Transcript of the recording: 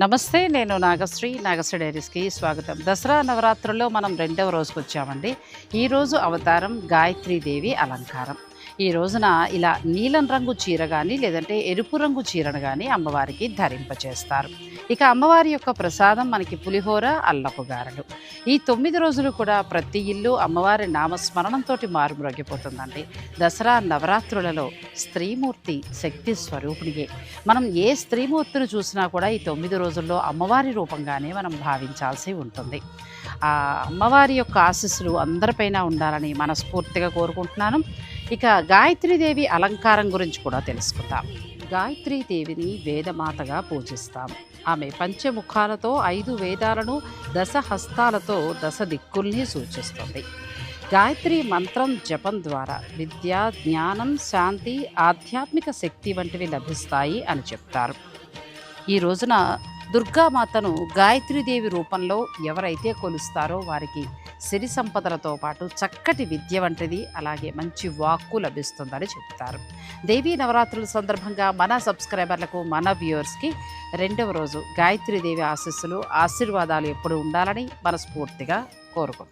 నమస్తే నేను నాగశ్రీ నాగశ్రీ డైరీస్కి స్వాగతం. దసరా నవరాత్రుల్లో మనం రెండవ రోజుకు వచ్చామండి ఈరోజు అవతారం గాయత్రీదేవి అలంకారం. ఈ రోజున ఇలా నీలం రంగు చీర కానీ లేదంటే ఎరుపు రంగు చీరను కానీ అమ్మవారికి ధరింపచేస్తారు. ఇక అమ్మవారి యొక్క ప్రసాదం మనకి పులిహోర అల్లపు గారెలు. ఈ తొమ్మిది రోజులు కూడా ప్రతి ఇల్లు అమ్మవారి నామస్మరణంతో మారుమ్రోగిపోతుందండి. దసరా నవరాత్రులలో స్త్రీమూర్తి శక్తి స్వరూపునియే. మనం ఏ స్త్రీమూర్తిని చూసినా కూడా ఈ తొమ్మిది రోజుల్లో అమ్మవారి రూపంగానే మనం భావించాల్సి ఉంటుంది. ఆ అమ్మవారి యొక్క ఆశీస్సులు అందరిపైన ఉండాలని మనస్ఫూర్తిగా కోరుకుంటున్నాను. ఇక గాయత్రీదేవి అలంకారం గురించి కూడా తెలుసుకుందాం. గాయత్రీదేవిని వేదమాతగా పూజిస్తాం. ఆమె పంచముఖాలతో ఐదు వేదాలను దశ హస్తాలతో దశ దిక్కుల్ని సూచిస్తుంది. గాయత్రి మంత్రం జపం ద్వారా విద్య జ్ఞానం శాంతి ఆధ్యాత్మిక శక్తి వంటివి లభిస్తాయి అని చెప్తారు. ఈ రోజున దుర్గామాతను గాయత్రీదేవి రూపంలో ఎవరైతే కొలుస్తారో వారికి సిరి సంపదలతో పాటు చక్కటి విద్య వంటిది అలాగే మంచి వాక్కు లభిస్తుందని చెప్తారు. దేవీ నవరాత్రుల సందర్భంగా మన సబ్స్క్రైబర్లకు మన వ్యూవర్స్కి రెండవ రోజు గాయత్రీదేవి ఆశీస్సులు ఆశీర్వాదాలు ఎప్పుడు ఉండాలని మనస్ఫూర్తిగా కోరుకుంటున్నాను